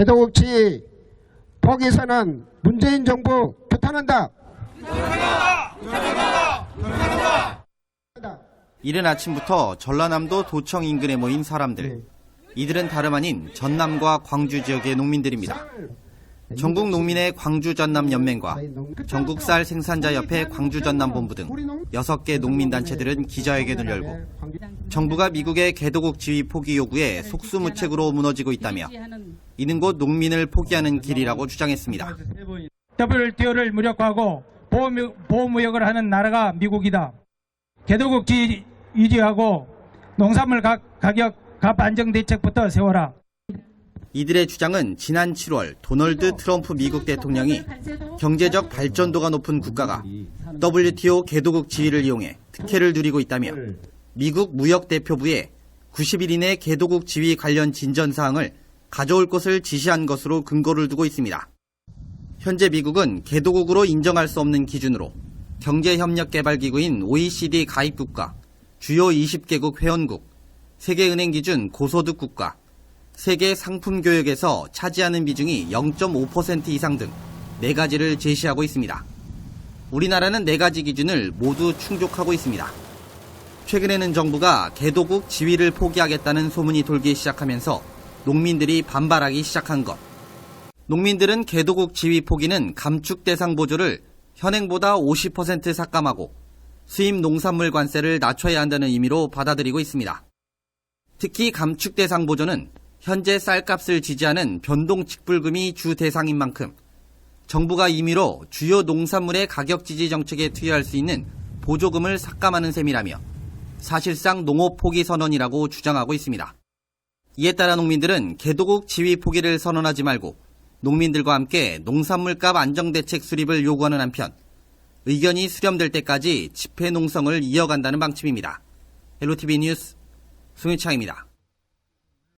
개도국치 포기선언 문재인 정부 규탄한다. 이른 아침부터 전라남도 도청 인근에 모인 사람들. 이들은 다름 아닌 전남과 광주 지역의 농민들입니다. 전국 농민의 광주 전남 연맹과 전국 쌀 생산자 협회 광주 전남 본부 등 6개 농민 단체들은 기자회견을 열고 정부가 미국의 개도국 지위 포기 요구에 속수무책으로 무너지고 있다며 이는 곧 농민을 포기하는 길이라고 주장했습니다. WTO를 무력화하고 보호무- 보호무역을 하는 나라가 미국이다. 개도국지 유지하고 농산물 가, 가격 값 안정 대책부터 세워라. 이들의 주장은 지난 7월 도널드 트럼프 미국 대통령이 경제적 발전도가 높은 국가가 WTO 개도국 지위를 이용해 특혜를 누리고 있다며 미국 무역대표부에 90일 이내 개도국 지위 관련 진전 사항을 가져올 것을 지시한 것으로 근거를 두고 있습니다. 현재 미국은 개도국으로 인정할 수 없는 기준으로 경제협력개발기구인 OECD 가입국가, 주요 20개국 회원국, 세계은행 기준 고소득 국가, 세계 상품 교역에서 차지하는 비중이 0.5% 이상 등네 가지를 제시하고 있습니다. 우리나라는 네 가지 기준을 모두 충족하고 있습니다. 최근에는 정부가 개도국 지위를 포기하겠다는 소문이 돌기 시작하면서 농민들이 반발하기 시작한 것. 농민들은 개도국 지위 포기는 감축 대상 보조를 현행보다 50% 삭감하고 수입 농산물 관세를 낮춰야 한다는 의미로 받아들이고 있습니다. 특히 감축 대상 보조는 현재 쌀값을 지지하는 변동 직불금이 주 대상인 만큼 정부가 임의로 주요 농산물의 가격 지지 정책에 투여할 수 있는 보조금을 삭감하는 셈이라며 사실상 농업 포기 선언이라고 주장하고 있습니다. 이에 따라 농민들은 개도국 지위 포기를 선언하지 말고 농민들과 함께 농산물값 안정대책 수립을 요구하는 한편 의견이 수렴될 때까지 집회 농성을 이어간다는 방침입니다. 헬로티비 뉴스 송유창입니다.